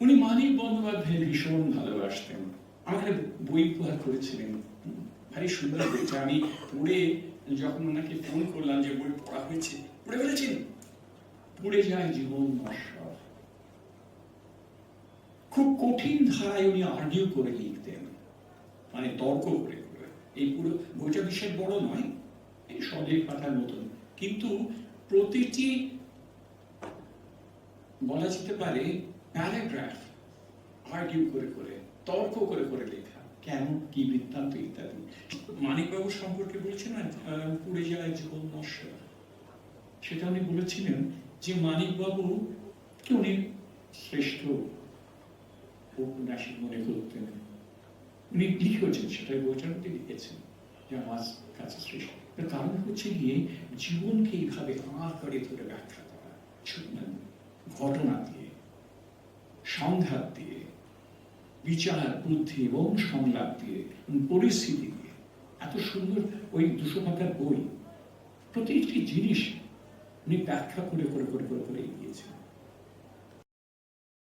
উনি মানিক বন্দ্যোপাধ্যায় ভীষণ ভালোবাসতেন। আমাকে বই উপহার করেছিলেন। ভারী সুন্দর বইটা। আমি পড়ে যখন ওনাকে ফোন করলাম যে বই পড়া হয়েছে, পড়ে ফেলেছেন? পড়ে যায় জীবন নশ্বর খুব কঠিন ধারায় উনি আর্গিউ করে লিখতেন। মানে তর্ক করে এই পুরো বইটা বিশেষ বড় নয়, এই সদেশ পাতার মতন। কিন্তু প্রতিটি বলা যেতে পারে প্যারাগ্রাফ আর্গিউ করে করে, তর্ক করে করে লেখা, কেন, কি বৃত্তান্ত ইত্যাদি। মানিকবাবু সম্পর্কে বলছেন না পুড়ে যায় জীবন নশ্বর সেটা উনি বলেছিলেন যে মানিকবাবু কে উনি শ্রেষ্ঠ উপন্যাসিক মনে করতেন? উনি লিখেছেন সেটা বইটার মধ্যে লিখেছেন যে আমার কাছে শ্রেষ্ঠ। কারণ হচ্ছে গিয়ে জীবনকে এইভাবে আঁর করে ধরে ব্যাখ্যা করা ঘটনা দিয়ে। সংঘাত দিয়ে, বিচার, বুদ্ধি এবং সংলাপ দিয়ে পরিস্থিতি দিয়ে। এত সুন্দর ওই দুশো পাতার বই। প্রতিটি জিনিস উনি ব্যাখ্যা করে করে করে করে করে এগিয়েছেন।